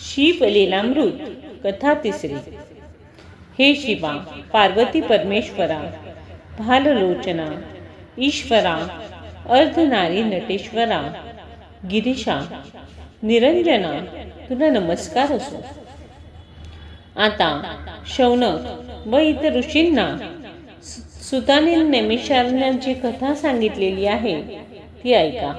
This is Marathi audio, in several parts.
शिवलीलामृत कथा तिसरी. हे शिवा पार्वती परमेश्वरा भाललोचना ईश्वरा अर्धनारी नटेश्वरा गिरीशा निरंजना तुला नमस्कार असो. आता शौनक व इतर ऋषींना सुताने नैमिषारण्याची कथा सांगितलेली आहे. ती ऐका.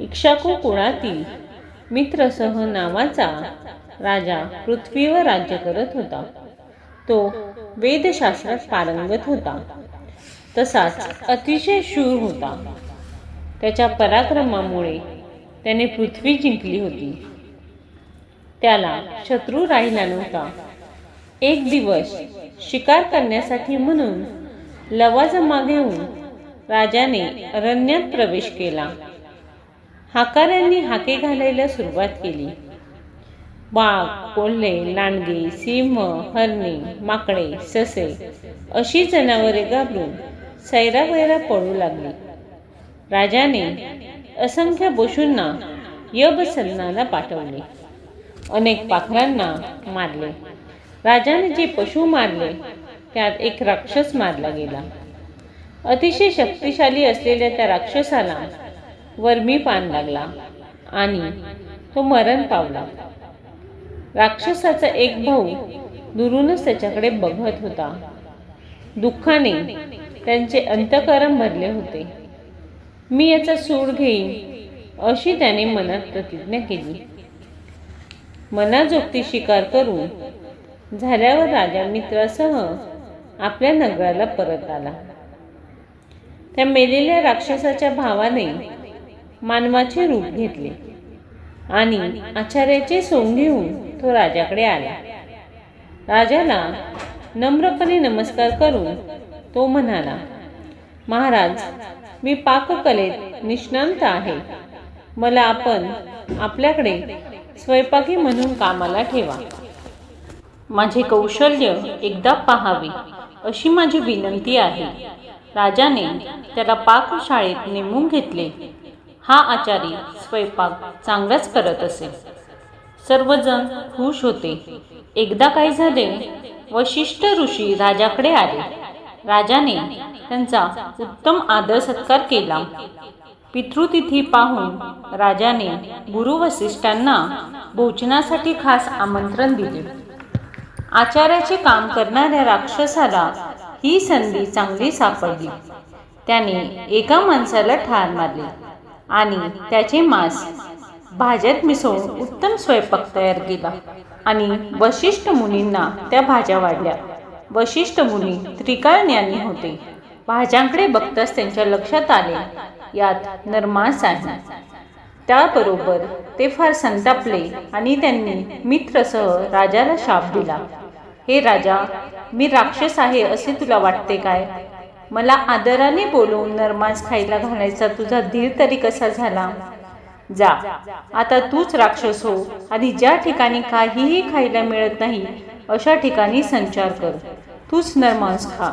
इक्षाकू कुणातील मित्रसह नावाचा राजा पृथ्वीवर राज्य करत होता. तो वेदशास्त्रात पारंगत होता. तसाच अतिशय शूर होता. त्याच्या पराक्रमामुळे त्याने पृथ्वी जिंकली होती. त्याला शत्रू राहिला नव्हता. एक दिवस शिकार करण्यासाठी म्हणून लवाजमा घेऊन राजाने अरण्यात प्रवेश केला. हाकाऱ्यांनी हाके घालायला सुरुवात केली. वाघ कोल्हे लांडगे सिंह हरणे माकडे ससे अशी जनावरे घाबरून सैरावैरा पळू लागली. राजाने असंख्य पशूंना यबसदनाला पाठवले. अनेक पाखरांना मारले. राजाने जे पशु मारले त्यात एक राक्षस मारला गेला. अतिशय शक्तिशाली असलेल्या त्या राक्षसाला वर्मी पान लागला आणि तो मरण पावला. राक्षसाचा एक भाऊ दुरूनच त्याच्याकडे बघत होता. दुःखाने त्यांचे अंतकरण भरले होते. मी याचा सूड घेईन अशी त्याने मनात प्रतिज्ञा केली. मनाजोगती शिकार करून झाल्यावर राजा मित्रासह आपल्या नगराला परत आला. त्या मेलेल्या राक्षसाच्या भावाने मानवाचे रूप घेतले. आणि आचार्याचे सोंग घेऊन तो राजाकडे आला. राजाला नम्रपणे नमस्कार करून तो म्हणाला महाराज मी पाककलेत निष्णांत आहे. मला आपण आपल्याकडे स्वयंपाकी म्हणून कामाला ठेवा. माझे कौशल्य एकदा पाहावे अशी माझी विनंती आहे. राजाने त्याला पाकशाळेत नेमून घेतले. हा आचारी स्वयंपाक चांगलाच करत असे. सर्वजण खुश होते. एकदा काय झाले वशिष्ठ ऋषी राजाकडे आले. राजाने त्यांचा उत्तम आदर सत्कार केला. पितृतिथी पाहून राजाने गुरु वसिष्ठांना भोजनासाठी खास आमंत्रण दिले. आचार्याचे काम करणाऱ्या राक्षसाला ही संधी चांगली सापडली. त्याने एका माणसाला ठार मारली. आणि त्याचे मांस. भाज्यात मिसळून उत्तम स्वयंपाक तयार केला. आणि वशिष्ठ मुनींना त्या भाज्या वाढल्या. वशिष्ठ मुनी त्रिकाळ ज्ञानी होते. भाज्यांकडे बघताच त्यांच्या लक्षात आले. यात नरमांस आहे. त्याबरोबर ते फार संतापले आणि त्यांनी मित्रसह राजाला शाप दिला. हे राजा मी राक्षस आहे असे तुला वाटते काय? मला आदराने बोलवून नरमांस खायला घालायचा तुझा धीर तरी कसा झाला? जा आता तूच राक्षस हो आणि ज्या ठिकाणी काहीही खायला मिळत नाही अशा ठिकाणी संचार कर. तूच नरमांस खा.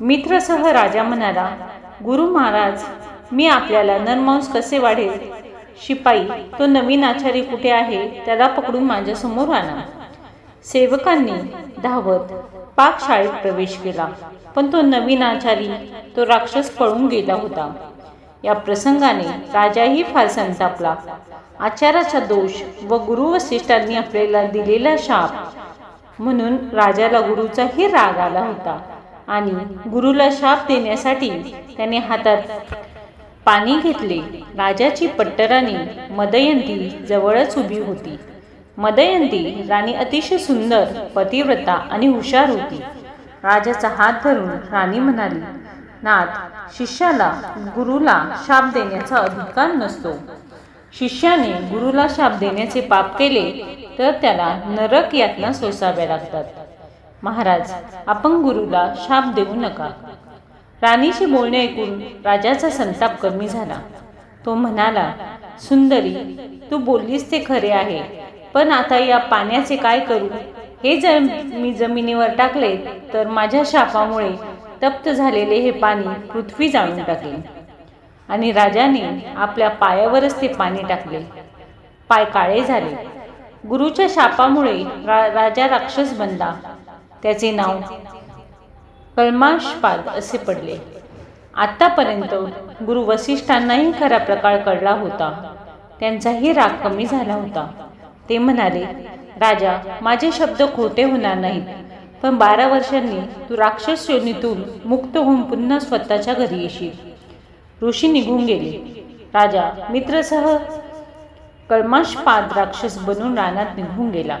मित्रसह राजा म्हणाला गुरु महाराज मी आपल्याला नरमांस कसे वाढेल? शिपाई तो नवीन आचारी कुठे आहे त्याला पकडून माझ्यासमोर आणा. सेवकांनी धावत पाकशाळेत प्रवेश केला. पण तो नवीन आचारी तो राक्षस पळून गेला होता. या प्रसंगाने राजाही फार संतापला. आचाराचा दोष व गुरु वसिष्ठांनी आपल्याला दिलेला शाप. म्हणून राजाला गुरुचाही राग आला होता. आणि गुरुला शाप देण्यासाठी त्याने हातात पाणी घेतले. राजाची पट्टराणी मदयंती जवळच उभी होती. मदयंती राणी अतिशय सुंदर पतिव्रता आणि हुशार होती. राजाचा हात धरून राणी म्हणाली नाथ शिष्याला गुरुला शाप देण्याचा अधिकार नसतो. शिष्याने गुरुला शाप देण्याचे पाप केले तर त्याला नरक यातना सोसाव्या लागतात. महाराज आपण गुरुला शाप देऊ नका. राणीशी बोलणे ऐकून राजाचा संताप कमी झाला. तो म्हणाला सुंदरी तू बोललीस ते खरे आहे पण आता या पाण्याचे काय करू? हे जर मी जमिनीवर टाकले तर माझ्या शापामुळे तप्त झालेले हे पाणी पृथ्वी जाळून टाकले. आणि राजाने आपल्या पायावरच ते पाणी टाकले. पाय काळे झाले. गुरुच्या शापामुळे रा राजा राक्षस बनला. त्याचे नाव कलमाशपाद असे पडले. आतापर्यंत गुरु वसिष्ठांनाही खरा प्रकार कळला होता. त्यांचाही राग कमी झाला होता. ते म्हणाले राजा माझे शब्द खोटे होणार नाहीत. पण बारा वर्षांनी तू राक्षस योनीतून मुक्त होऊन पुन्हा स्वतःच्या घरी येशील. ऋषी निघून गेले. राजा मित्रसह कळमाशपाद राक्षस बनून रानात निघून गेला.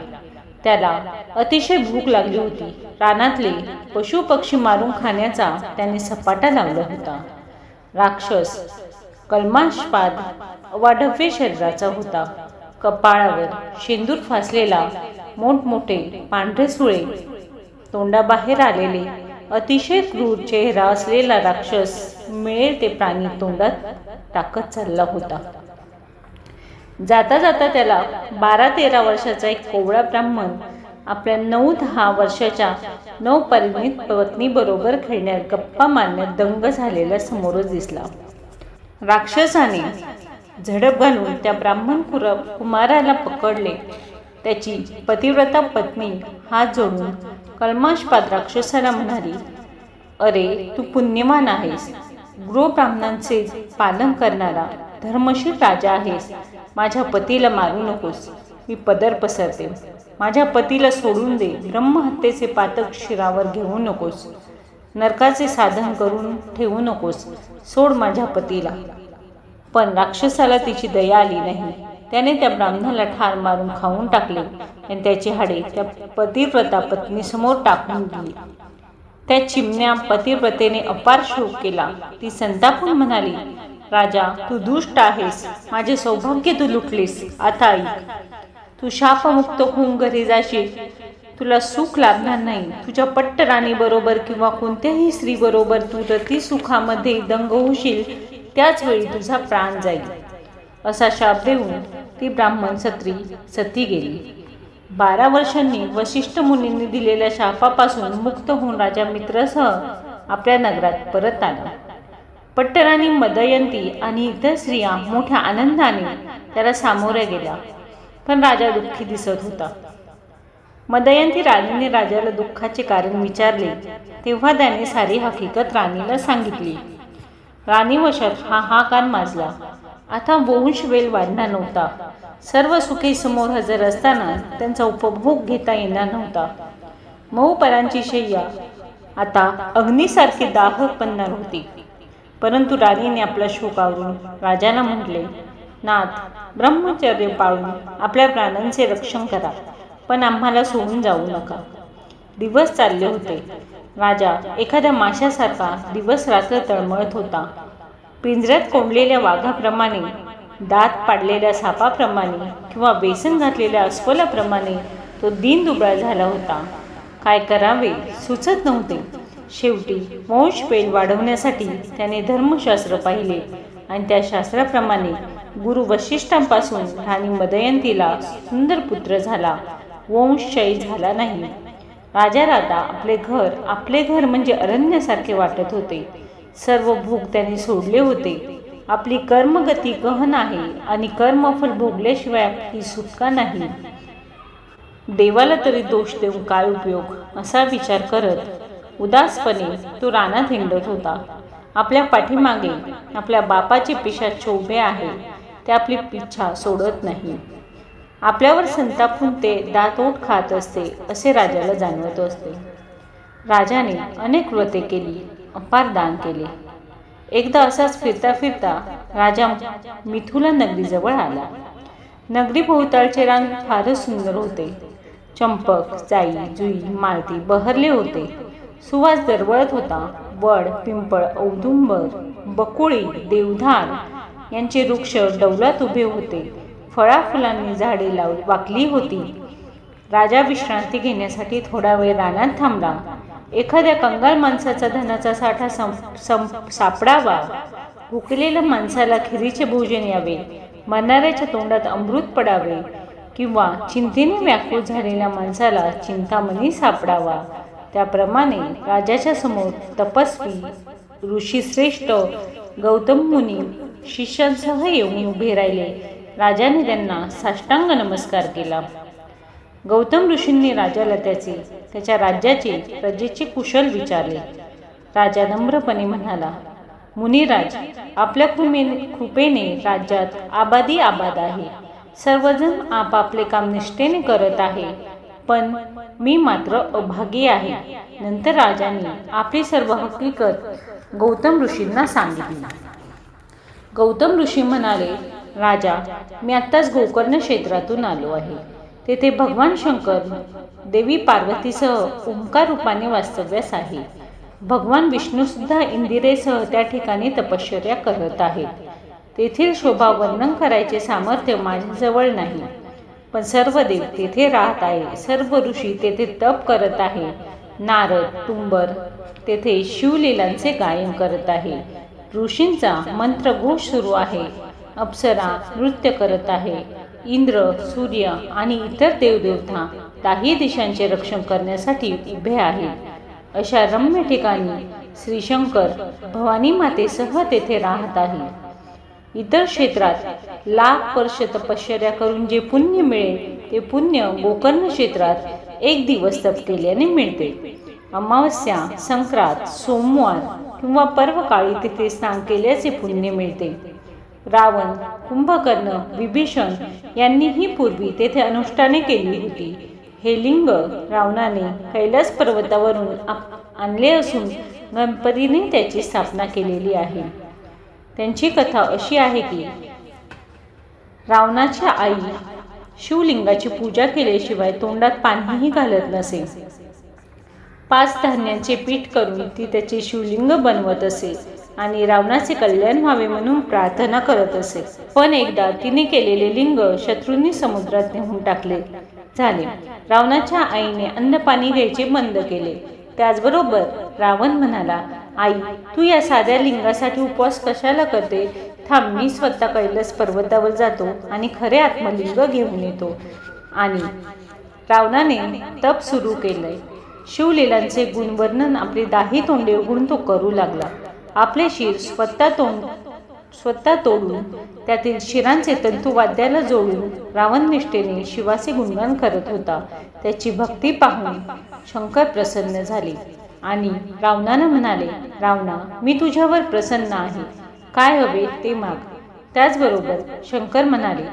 त्याला अतिशय भूक लागली होती. रानातले पशु पक्षी मारून खाण्याचा त्याने सपाटा लावला होता. राक्षस कल्माशपाद वाढव्य शरीराचा होता. कपाळावर शेंदूर फासलेला मोठमोठे पांढरे सुळे. तोंडाबाहेर आलेले अतिशय क्रूर चेहरा असलेला राक्षस मिळेल ते प्राणी तोंडात टाकत चालला होता. जाता जाता त्याला बारा तेरा वर्षाचा एक कोवळा ब्राह्मण आपल्या नऊ दहा वर्षाच्या नवपरिणित पत्नीबरोबर खेळण्यात गप्पा मारण्यात दंग झालेला समोरच दिसला. राक्षसाने झडप घालून त्या ब्राह्मण कुर कुमाराला पकडले. त्याची पतिव्रता पत्नी हात जोडून कल्माशपाद राक्षसाला म्हणाली अरे तू पुण्यमान आहेस. गृहब्राह्मणांचे पालन करणारा धर्मशील राजा आहेस. माझ्या पतीला मारू नकोस. मी पदर पसरते. माझ्या पतीला सोडून दे. ब्रह्महत्येचे पातक शिरावर घेऊ नकोस. नरकाचे साधन करून ठेवू नकोस. सोड माझ्या पतीला. पण राक्षसाला तिची दया आली नाही. त्याने त्या ब्राह्मणाला ठार मारून खाऊन टाकले आणि त्याची हाडे त्या पतिव्रता पत्नीसमोर टाकून दिली. त्या चिमण्या पतिव्रतेने अपार शोक केला. ती संतापून म्हणाली राजा तू दुष्ट आहेस. माझे सौभाग्य तू लुटलीस. आता ऐक. तू शापमुक्त होऊन घरी जाशील. तुला सुख लाभणार नाही. तुझ्या पट्ट राणीबरोबर किंवा कोणत्याही स्त्रीबरोबर तू रती सुखामध्ये दंग होशील. त्याच वेळी तुझा प्राण जाईल असा शाप देऊन ती ब्राह्मण सत्री सती गेली. बारा वर्षांनी वशिष्ठ मुनींनी दिलेल्या शापापासून मुक्त होऊन राजा मित्रसह आपल्या नगरात परत आला. पट्टराणी मदयंती आणि इतर स्त्रिया मोठ्या आनंदाने त्याला सामोऱ्या गेल्या. पण राजा दुःखी दिसत होता. मदयंती राणीने राजाला दुःखाचे कारण विचारले तेव्हा त्याने सारी हकीकत राणीला सांगितली. राणीवशात हा हा कान माजला. आता वंशवेल वाढणार नव्हता. सर्व सुखी समोर हजर असताना त्यांचा उपभोग घेता येणार नव्हता. मऊपरांची शय्या आता अग्नीसारखी दाह बनणार होती. परंतु राणीने आपला शोकावरून राजाला म्हटले नाथ ब्रह्मचर्य पाळून आपल्या प्राणांचे रक्षण करा पण आम्हाला सोडून जाऊ नका. दिवस चालले होते. राजा एखाद्या माशासारखा दिवस रात्र तळमळत होता. पिंजऱ्यात कोंडलेल्या वाघाप्रमाणे दात पाडलेल्या सापाप्रमाणे किंवा बेसन घातलेल्या अस्वलाप्रमाणे तो दिन दुबळा झाला होता. काय करावे सुचत नव्हते. शेवटी वंश पेल वाढवण्यासाठी त्याने धर्मशास्त्र पाहिले आणि त्या शास्त्राप्रमाणे गुरु वशिष्ठांपासून राणी मदयंतीला सुंदर पुत्र झाला. वंशशय झाला नाही. राजा राधा आपले घर आपले घर म्हणजे अरण्यासारखे वाटत होते. सर्व भोग त्यांनी सोडले होते. आपली कर्मगती गहन आहे आणि कर्मफल भोगल्याशिवाय आपली सुटका नाही. देवाला तरी दोष देऊन काय उपयोग? असा विचार करत उदासपणे तो रानात हिंडत होता. आपल्या पाठीमागे आपल्या बापाचे पिशाच उभे आहे. ते आपली पिछा सोडत नाही. आपल्यावर संतापून ते दातोट खात असते असे राजाला जाणवत असते. राजाने अनेक व्रते केली अपार दान केले. एकदा असाच फिरता फिरता राजा मिथुला नगरीजवळ आला. नगरी भोवताळचे रान फारच सुंदर होते. चंपक जाई जुई माळती बहरले होते. सुवास दरवळत होता. वड पिंपळ औदुंबर बकुळी देवधार यांचे वृक्ष डौलात उभे होते. फळाफुलांनी झाडे लाव वाकली होती. राजा विश्रांती घेण्यासाठी थोडा वेळ रानात थांबला. एखाद्या कंगाल माणसाचा धनाचा साठा सं सं सापडावा. भुकलेल्या माणसाला खिरीचे भोजन यावे. मरणाऱ्याच्या तोंडात अमृत पडावे किंवा चिंतेने व्याकुळ झालेल्या माणसाला चिंतामणी सापडावा. त्याप्रमाणे राजाच्या समोर तपस्वी ऋषीश्रेष्ठ गौतम मुनी शिष्यांसह येऊन उभे राहिले. राजाने त्यांना साष्टांग नमस्कार केला. गौतम ऋषींनी राजाला त्याचे त्याच्या राज्याचे प्रजेचे कुशल विचारले. राजा नम्रपणे म्हणाला मुनिराज आपल्या कृमे कृपेने राज्यात आबादी आबाद आहे. सर्वजण आपापले काम निष्ठेने करत आहे. पण मी मात्र अभागी आहे. नंतर राजाने आपली सर्व हकीकत गौतम ऋषींना सांगितली. गौतम ऋषी म्हणाले राजा मी आत्ताच गोकर्ण क्षेत्रातून आलो आहे. तेथे भगवान शंकर देवी पार्वतीसह ओंकार रूपाने वास्तव्यास आहे. भगवान विष्णूसुद्धा इंदिरेसह त्या ठिकाणी तपश्चर्या करत आहेत. तेथील शोभा वर्णन करायचे सामर्थ्य माझ्याजवळ नाही. पण सर्व देव तेथे राहत आहे. सर्व ऋषी तेथे तप करत आहे. नारद तुंबर तेथे शिवलीलांचे गायन करत आहे. ऋषींचा मंत्रघोष सुरू आहे. अप्सरा नृत्य करत आहे. इंद्र सूर्य आणि इतर देवदेवता काही दिशांचे रक्षण करण्यासाठी उभे आहे अशा रम्य ठिकाणी श्रीशंकर भवानी मातेसह तेथे राहत आहे. इतर क्षेत्रात लाख वर्ष तपश्चर्या करून जे पुण्य मिळेल ते पुण्य गोकर्ण क्षेत्रात एक दिवस तप केल्याने मिळते. अमावस्या संक्रांत सोमवार किंवा पर्वकाळी तिथे स्नान केल्याचे पुण्य मिळते. रावण कुंभकर्ण विभीषण यांनीही पूर्वी तेथे अनुष्ठाने केली होती. हे लिंग रावणाने कैलास पर्वतावरून आणले असून गणपतीने त्याची स्थापना केलेली आहे. त्यांची कथा अशी आहे की रावणाच्या आई शिवलिंगाची पूजा केल्याशिवाय तोंडात पाणीही घालत नसे. पाच धान्यांचे पीठ करून ती त्याचे शिवलिंग बनवत असे. आणि रावणाचे कल्याण व्हावे म्हणून प्रार्थना करत असे. पण एकदा तिने केलेले लिंग शत्रूंनी समुद्रात नेऊन टाकले. झाले. रावणाच्या आईने अन्न पाणी घ्यायचे बंद केले. त्याचबरोबर रावण म्हणाला आई तू या साध्या लिंगासाठी उपवास कशाला करते? थांब मी स्वतः कैलास पर्वतावर जातो आणि खरे आत्मलिंग घेऊन येतो. आणि रावणाने तप सुरू केलंय. शिवलीलांचे गुणवर्णन आपले दाही तोंडे उघडून तो करू लागला. आपले शिर स्वतः तोंड स्वतः तोडून त्यातील शिरांचे तंतू वाद्याला जोडून रावण निष्ठेने शिवाचे गुणगान करत होता. त्याची भक्ती पाहून शंकर प्रसन्न झाले आणि रावणानं म्हणाले रावणा मी तुझ्यावर प्रसन्न आहे. काय हवे ते माग. त्याचबरोबर शंकर म्हणाले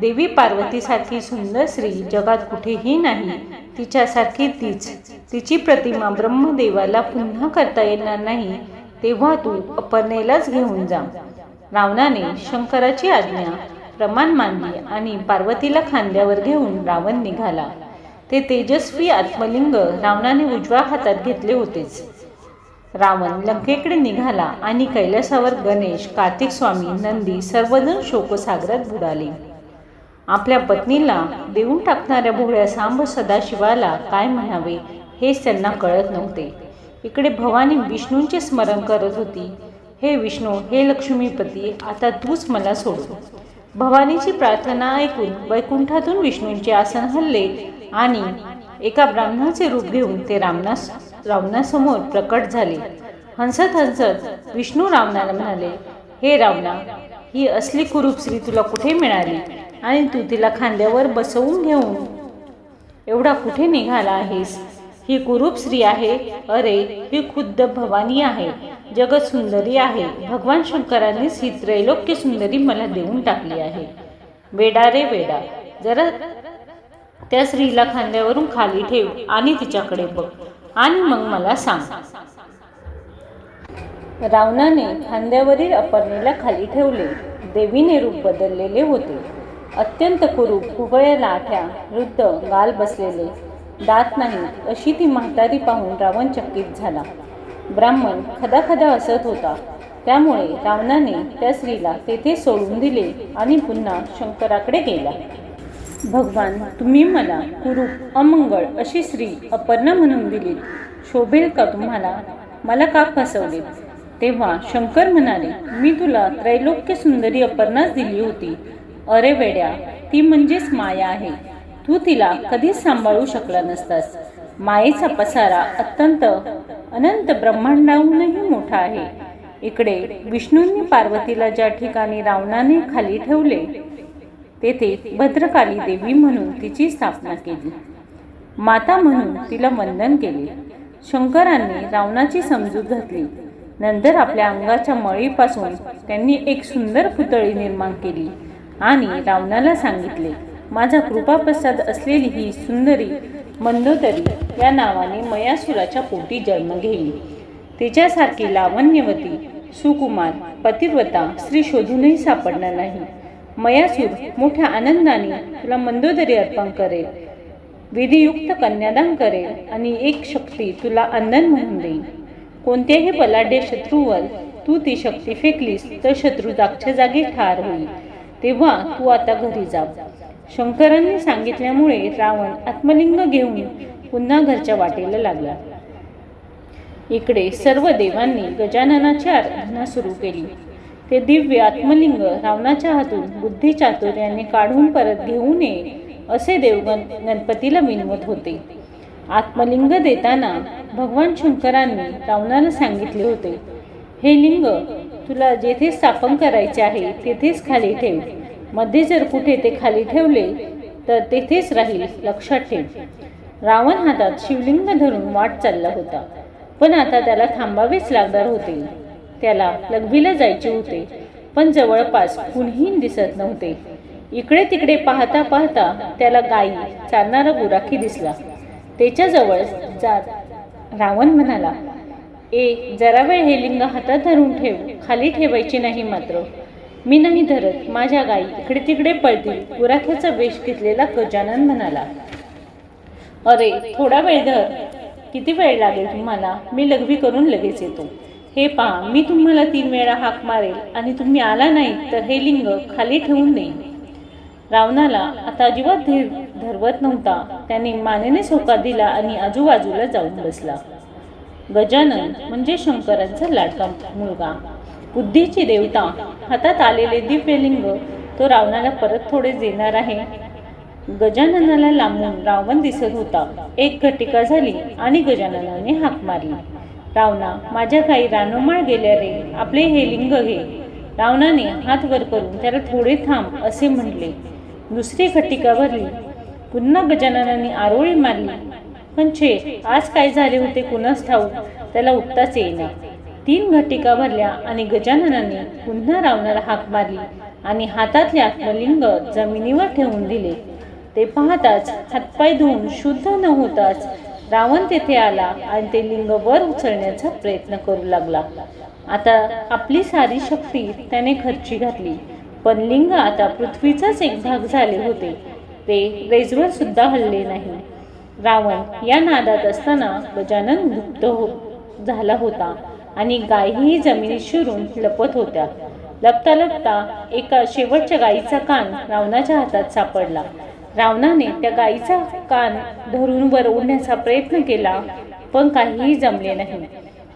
देवी पार्वतीसारखी सुंदर स्त्री जगात कुठेही नाही. तिच्यासारखी तीच तिची प्रतिमा ब्रह्मदेवाला पुन्हा करता येणार नाही. तेव्हा तू अपर्णेलाच घेऊन जा. रावणाने शंकराची आज्ञा प्रमाण मानली आणि पार्वतीला खांद्यावर घेऊन रावण निघाला. ते तेजस्वी आत्मलिंग रावणाने उजव्या हातात घेतले होतेच. रावण लंकेकडे निघाला आणि कैलासावर गणेश कार्तिक स्वामी नंदी सर्वजण शोकसागरात बुडाले. आपल्या पत्नीला देऊन टाकणाऱ्या भोळ्या सांब सदाशिवाला काय म्हणावे हेच त्यांना कळत नव्हते. इकडे भवानी विष्णूंचे स्मरण करत होती. हे विष्णू हे लक्ष्मीपती आता तूच मला सोडू भवानीची प्रार्थना ऐकून वैकुंठातून विष्णूंचे आसन हल्ले आणि एका ब्राह्मणाचे रूप घेऊन ते रामनास रावणासमोर प्रकट झाले. हंसत हंसत विष्णू रावणाला म्हणाले हे रावणा ही असली कुरूप स्त्री तुला कुठे मिळाली? आणि तू तिला खांद्यावर बसवून घेऊन एवढा कुठे निघाला आहेस? ही कुरूप स्त्री आहे. अरे ही खुद्द भवानी आहे. जगत सुंदरी आहे. भगवान शंकरांनीच ही त्रैलोक्य सुंदरी मला देऊन टाकली आहे. वेडा रे वेडा. जरा त्या स्त्रीला खांद्यावरून खाली ठेव आणि तिच्याकडे बघ. आणि मग मला सांग. रावणाने खांद्यावरील अपर्णेला खाली ठेवले. देवीने रूप बदललेले होते. अत्यंत कुरूप कुबळ्या लाठ्या वृद्ध गाल बसलेले. दात नाही अशी ती म्हातारी पाहून रावण चकित झाला. ब्राह्मण खदाखदा असत हसत होता. त्यामुळे रावणाने त्या स्त्रीला तेथे सोडून दिले आणि पुन्हा शंकराकडे गेला. भगवान तुम्ही मला कुरूप अमंगळ अशी स्त्री अपर्णा म्हणून दिली शोभेल का तुम्हाला? मला का फसवले तेव्हा शंकर म्हणाले मी तुला त्रैलोक्य सुंदरी अपर्णाच दिली होती. अरे वेड्या ती म्हणजेच माया आहे. तू तिला कधीच सांभाळू शकला नसतास. मायेचा पसारा अत्यंत अनंत ब्रह्मांडाहूनही मोठा आहे. इकडे विष्णूंनी पार्वतीला ज्या ठिकाणी रावणाने खाली ठेवले तेथे भद्रकाली देवी म्हणून तिची स्थापना केली. माता म्हणून तिला वंदन केले. शंकरांनी रावणाची समजूत घातली. नंतर आपल्या अंगाच्या मळीपासून त्यांनी एक सुंदर पुतळी निर्माण केली आणि रावणाला सांगितले माझा कृपाप्रसाद असलेली ही सुंदरी मंदोदरी या नावाने मयासुराच्या पोटी जन्म घेईल. तिच्यासारखी लावण्यवती सुकुमार पतिव्रता स्त्री शोधूनही सापडणार नाही. मयासूर मोठ्या आनंदाने तुला मंदोदरी अर्पण करेल विधियुक्त कन्यादान करेल आणि एक शक्ती तुला अंदन म्हणून देईल. कोणत्याही बलाढ्य शत्रूवर तू ती शक्ती फेकलीस तर शत्रू जागच्या जागी ठार होईल. तेव्हा तू आता घरी जा. शंकरांनी सांगितल्यामुळे रावण आत्मलिंग घेऊन पुन्हा घरच्या वाटेला लागला. इकडे सर्व देवांनी गजाननाची आराधना सुरू केली. ते दिव्य आत्मलिंग रावणाच्या हातून बुद्धी चातुर्याने काढून परत घेऊ नये असे देवगण गणपतीला विनवत होते. आत्मलिंग देताना भगवान शंकरांनी रावणाला सांगितले होते हे लिंग तुला जेथे स्थापन करायचे आहे तेथेच खाली ठेव. मध्ये जर कुठे ते खाली ठेवले तर तेथेच राहील लक्षात ठेव. रावण हातात शिवलिंग धरून वाट चालला होता. पण आता त्याला थांबावेच लागणार होते. त्याला लघवीला जायचे होते. पण जवळपास कुणीही दिसत नव्हते. इकडे तिकडे पाहता पाहता त्याला गायी चालणारा गुराखी दिसला. त्याच्याजवळ जात रावण म्हणाला ए जरा वेळ हे लिंग हातात धरून ठेव. खाली ठेवायची नाही मात्र. मी नाही धरत माझ्या गायी इकडे तिकडे पळतील. गुराख्याचा वेश घेतलेला गजानन म्हणाला अरे थोडा वेळ धर. किती वेळ लागेल तुम्हाला? मी लघवी करून लगेच येतो. हे पहा मी तुम्हाला तीन वेळा हाक मारेल आणि तुम्ही आला नाही तर हे लिंग खाली ठेवून देईन रावणाला आता अजिबात धीर धरवत नव्हता. त्याने मानेने सोका दिला आणि आजूबाजूला जाऊन बसला. गजानन म्हणजे शंकरांचा लाडका मुलगा. बुद्धीची देवता. हातात आलेले दिव्यलिंग तो रावणाला परत थोडे देणार आहे. गजाननाला लांबून रावण दिसत होता. एक घटिका झाली आणि गजाननाने हाक मारली. रावणा माझ्या काही रानोमाळ गेल्या रे. आपले हे लिंग घे रावणाने हात वर करून त्याला थोडे थांब असे म्हटले. दुसरी घटिका भरली. पुन्हा गजाननाने आरोळी मारली. पण छे आज काय झाले होते कुणास ठाऊक? त्याला उत्ताच येईना. तीन घटिका भरल्या आणि गजाननाने पुन्हा रावणाला हाक मारली आणि हातातले आत्मलिंग जमिनीवर ठेवून दिले. ते पाहताच हातपाय धुवून शुद्ध न होताच रावण तेथे आला आणि ते लिंग वर उचलण्याचा प्रयत्न करू लागला. आता आपली सारी शक्ती त्याने खर्ची घातली पण लिंग आता पृथ्वीचाच एक भाग झाले होते. ते रेजवर सुद्धा हल्ले नाही. रावण या नादात असताना गजानन गुप्त हो झाला होता. आणि गायीही जमिनीत शिरून लपत होत्या. लपता लपता एका शेवटच्या गायीचा कान रावणाच्या हातात सापडला. रावणाने त्या गायीचा कान धरून वर ओढण्याचा प्रयत्न केला पण काहीही जमले नाही.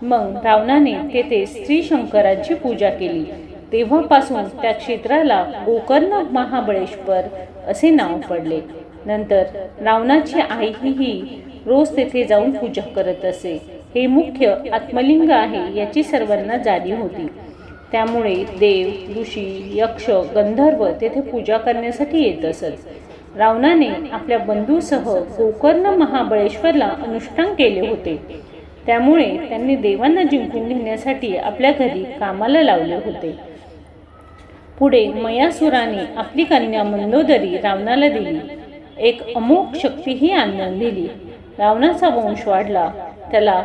मग रावणाने तेथे श्री शंकरांची पूजा केली. तेव्हापासून त्या क्षेत्राला गोकर्ण महाबळेश्वर असे नाव पडले. नंतर रावणाची आईही रोज तेथे जाऊन पूजा करत असे. हे मुख्य आत्मलिंग आहे याची सर्वांना जाणीव होती. त्यामुळे देव ऋषी यक्ष गंधर्व तेथे पूजा करण्यासाठी येत असत. रावणाने आपल्या बंधूसह गोकर्ण महाबळेश्वरला अनुष्ठान केले होते. त्यामुळे त्यांनी देवांना जिंकून घेण्यासाठी आपल्या घरी कामाला लावले होते. पुढे मयासुराने आपली कन्या मंदोदरी रावणाला दिली. एक अमोघ शक्तीही आणून दिली. रावणाचा वंश वाढला. त्याला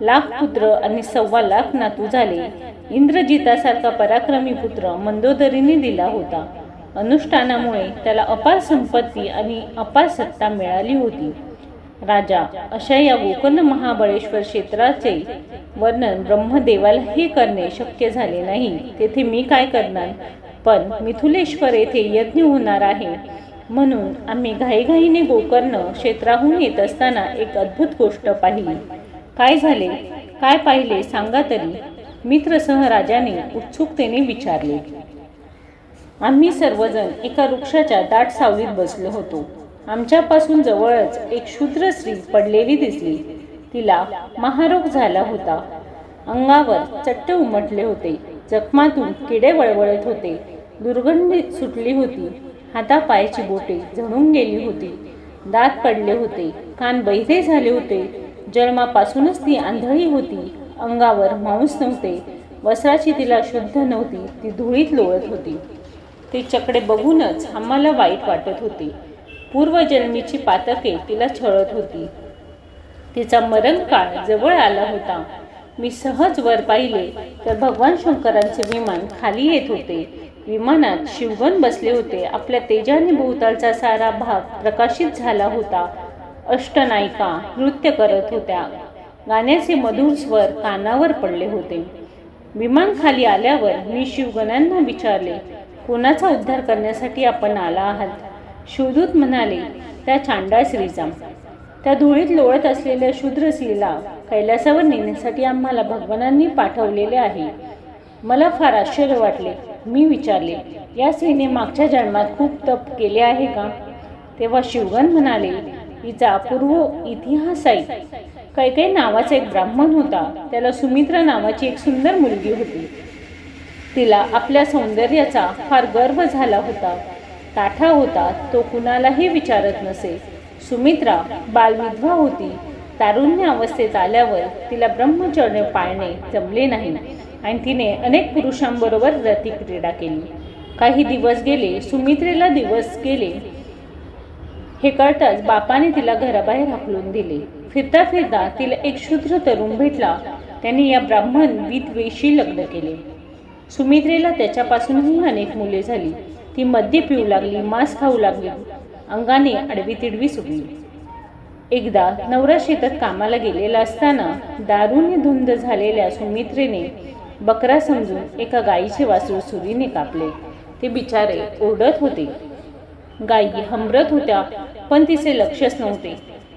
लाख पुत्र आणि सव्वा लाख नातू झाले. इंद्रजितासारखा पराक्रमी पुत्र मंदोदरीने दिला होता. अनुष्ठानामुळे त्याला अपार संपत्ती आणि अपार सत्ता मिळाली होती. राजा अशा या गोकर्ण महाबळेश्वर क्षेत्राचे वर्णन ब्रह्मदेवालाही करणे शक्य झाले नाही. तेथे मी काय करणार? पण मिथुलेश्वर येथे यज्ञ होणार आहे. म्हणून आम्ही घाईघाईने गोकर्ण क्षेत्राहून येत असताना एक अद्भुत गोष्ट पाहिली. काय झाले? काय पाहिले सांगा तरी मित्रसह राजाने उत्सुकतेने विचारले. आम्ही सर्वजण एका वृक्षाच्या दाट सावलीत बसलो होतो. आमच्यापासून जवळच एक शूद्र स्त्री पडलेली दिसली. तिला महारोग झाला होता. अंगावर चट्ट उमटले होते. जखमातून किडे वळवळत होते. दुर्गंधी सुटली होती. हातापायाची बोटे झडून गेली होती. दात पडले होते. कान बहिरे झाले होते. जन्मापासूनच ती आंधळी होती. अंगावर मांस नव्हते. वस्त्राची तिला शुद्ध नव्हती. ती धुळीत लोळत होती. ते चकडे बघूनच आम्हाला वाईट वाटत होते. पूर्वजन्मीची पातके तिला छळत होती. तिचा मरणकाळ जवळ आला होता. मी सहज वर पाहिले तर भगवान शंकरांचे विमान खाली येत होते. विमानात शिवगण बसले होते. आपल्या तेजाने भोवतालचा सारा भाग प्रकाशित झाला होता. अष्टनायिका नृत्य करत होत्या. गाण्याचे मधुर स्वर कानावर पडले होते. विमान खाली आल्यावर मी शिवगणांना विचारले कोणाचा उद्धार करण्यासाठी आपण आला आहात? शिवदूत म्हणाले त्या चांडा श्रीचा त्या धुळीत लोळत असलेल्या शूद्र श्रीला कैलासावर नेण्यासाठी आम्हाला भगवानांनी पाठवलेले आहे. मला फार आश्चर्य वाटले. मी विचारले या स्त्रीने मागच्या जन्मात खूप तप केले आहे का? तेव्हा शिवगण म्हणाले हिचा पूर्व इतिहास आहे. कैकै नावाचा एक ब्राह्मण होता. त्याला सुमित्रा नावाची एक सुंदर मुलगी होती. तिला आपल्या सौंदर्याचा फार गर्व झाला होता. ताठा होता तो कुणालाही विचारत नसे. सुमित्रा बालविधवा होती. तारुण्य अवस्थेत आल्यावर तिला ब्रह्मचर्य पाळणे जमले नाही. आणि तिने अनेक पुरुषांबरोबर रती क्रीडा केली. काही दिवस गेले सुमित्रेला दिवस गेले. हे कळताच बापाने तिला घराबाहेर हाकलून दिले. फिरता फिरता तिला एक शूद्र तरुण भेटला. त्याने या ब्राह्मण विद्वेशी लग्न केले. सुमित्रेला त्याच्यापासूनही अनेक मुले झाली. ती मद्य पिऊ लागली मांस खाऊ लागली. अंगाने आडवी तिडवी सुटली. एकदा नवरा शेतात कामाला गेलेला असताना दारूने धुंद झालेल्या सुमित्रेने बकरा समजून एका गायीचे वासरू सुरीने कापले. ते बिचारे ओरडत होते. गायी हमरत होत्या पण तिचे लक्षच नव्हते.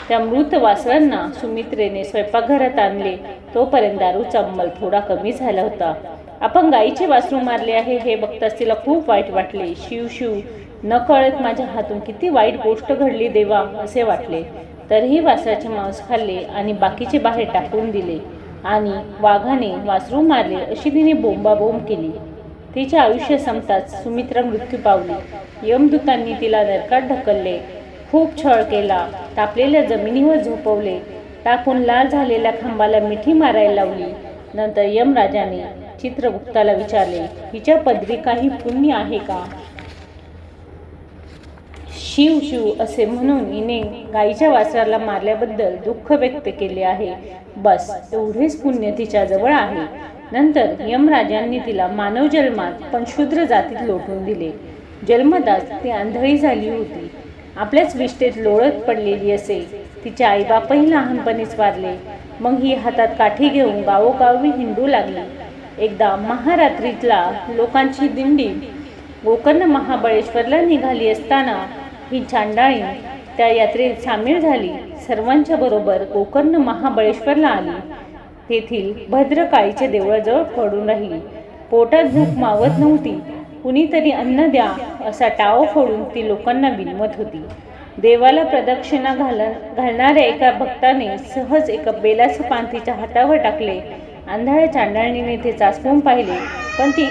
त्या मृत वासरांना सुमित्रेने स्वयंपाकघरात आणले. तोपर्यंत दारूचा अंमल थोडा कमी झाला होता. आपण गायीचे वासरू मारले आहे हे बघताच तिला खूप वाईट वाटले. शिव शिव न कळत माझ्या हातून किती वाईट गोष्ट घडली देवा असे वाटले. तरीही वासराचे मांस खाल्ले आणि बाकीचे बाहेर टाकून दिले. आणि वाघाने वासरू मारले अशी तिने बोंबाबोंब केली. तिचे आयुष्य संपताच सुमित्रा मृत्यू पावली. यमदूतांनी तिला नरकात ढकलले. खूप छळ केला. तापलेल्या जमिनीवर झोपवले. टाकून लाल झालेल्या खांबाला मिठी मारायला लावली. नंतर यमराजाने चित्रगुप्ताला विचारले हिच्या पदरी काही पुण्य आहे का? शिव शिव असे म्हणून हिने गाईच्या वासराला मारल्याबद्दल दुःख व्यक्त केले आहे. बस एवढेच पुण्य तिच्या जवळ आहे. नंतर यमराजांनी तिला मानव जन्मात पण शूद्र जातीत लोटून दिले. जन्मदास ती आंधळी झाली होती. आपल्याच विष्ठेत लोळत पडलेली असे तिचे आईबापही लहानपणीच वारले. मग ही हातात काठी घेऊन गावोगावी हिंडू लागली. एकदा महारात्रीतला लोकांची दिंडी गोकर्ण महाबळेश्वरला निघाली असताना ही चांडाळी त्या यात्रेत सामील झाली. सर्वांच्या बरोबर गोकर्ण महाबळेश्वरला आली. तेथील भद्रकाळीच्या देवळाजवळ पडून राहिली. पोटात भूक मावत नव्हती. कुणीतरी अन्न द्या असा टाव फोडून ती लोकांना विनवत होती. देवाला प्रदक्षिणा घाल घालणाऱ्या एका भक्ताने सहज एका बेलाचं पान तिच्या हातावर टाकले. आंधळ्या चांडाळणीने ते चाचपून पाहिले पण ती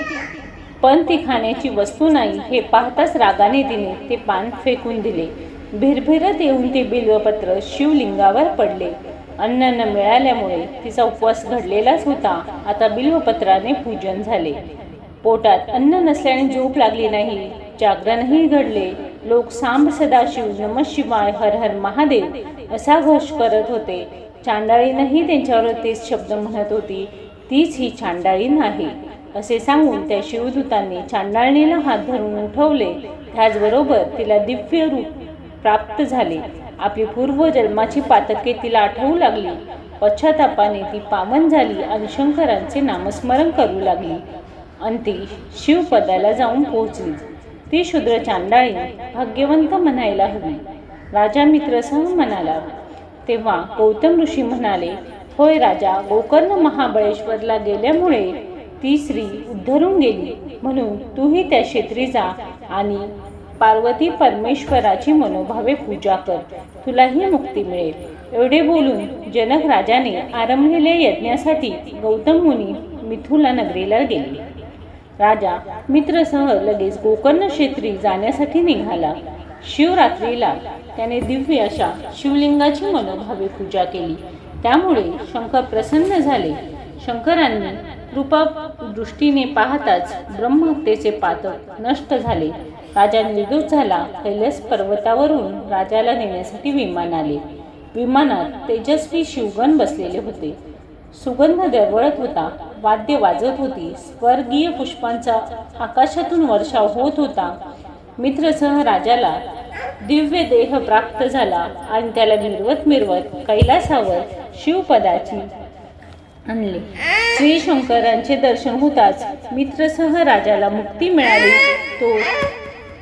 पण ती खाण्याची वस्तू नाही हे पाहताच रागाने तिने ते पान फेकून दिले. भिरभिरत येऊन ते बिल्वपत्र शिवलिंगावर पडले. अन्न न मिळाल्यामुळे तिचा उपवास घडलेलाच होता. आता बिल्वपत्राने पूजन झाले. पोटात अन्न नसल्याने झोप लागली नाही. जागरणही घडले. लोक सांब सदाशिव नम शिवाय हर हर महादेव असा घोष करत होते. चांडाळीनंही त्यांच्यावर तेच शब्द म्हणत होती. तीच ही चांडाळी नाही. असे सांगून त्या शिवदूतांनी चांडाळणीला हात धरून उठवले. त्याचबरोबर तिला दिव्य रूप प्राप्त झाले. आपली पूर्वजन्माची पातके तिला आठवू लागली. पश्चातापाने ती पावन झाली आणि शंकरांचे नामस्मरण करू लागली. अंती शिवपदाला जाऊन पोहोचली. ती शूद्र चांडाळी भाग्यवंत म्हणायला हवी. राजा मित्रसह म्हणाला तेव्हा गौतम ऋषी म्हणाले होय राजा गोकर्ण महाबळेश्वरला गेल्यामुळे ती स्त्री उद्धरून गेली. म्हणून तूही त्या क्षेत्री जा आणि पार्वती परमेश्वराची मनोभावे पूजा कर. तुलाही मुक्ती मिळेल. एवढे बोलून जनक राजाने आरंभलेल्या यज्ञासाठी गौतम मुनी मिथुला नगरीला गेले. राजा मित्रसह लगेच गोकर्ण क्षेत्री जाण्यासाठी निघाला. शिवरात्रीला त्याने दिव्य अशा शिवलिंगाची मनोभावे पूजा केली. त्यामुळे शंकर प्रसन्न झाले. शंकरांनी कृपा दृष्टीने पाहताच ब्रह्महत्येचे पातक नष्ट झाले. राजा निर्दोष झाला. कैलास पर्वतावरून राजाला नेण्यासाठी विमान आले. विमानात तेजस्वी शिवगण बसलेले होते. सुगंध दरवळत होता. वाद्य वाजत होती. स्वर्गीय पुष्पांचा आकाशातून वर्षाव होत होता. मित्रसह राजाला दिव्य देह प्राप्त झाला आणि त्याला मिरवत मिरवत कैलासावर शिवपदाची आणले. श्री शंकरांचे दर्शन होताच मित्रसह राजाला मुक्ती मिळाली. तो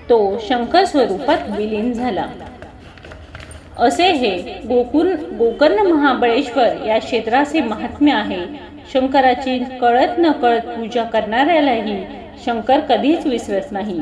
तो शंकर स्वरूपात विलीन झाला. असे हे गोकुल गोकर्ण महाबळेश्वर या क्षेत्राचे महात्म्य आहे. शंकराची कळत न कळत पूजा करणाऱ्यालाही शंकर कधीच विसरत नाही.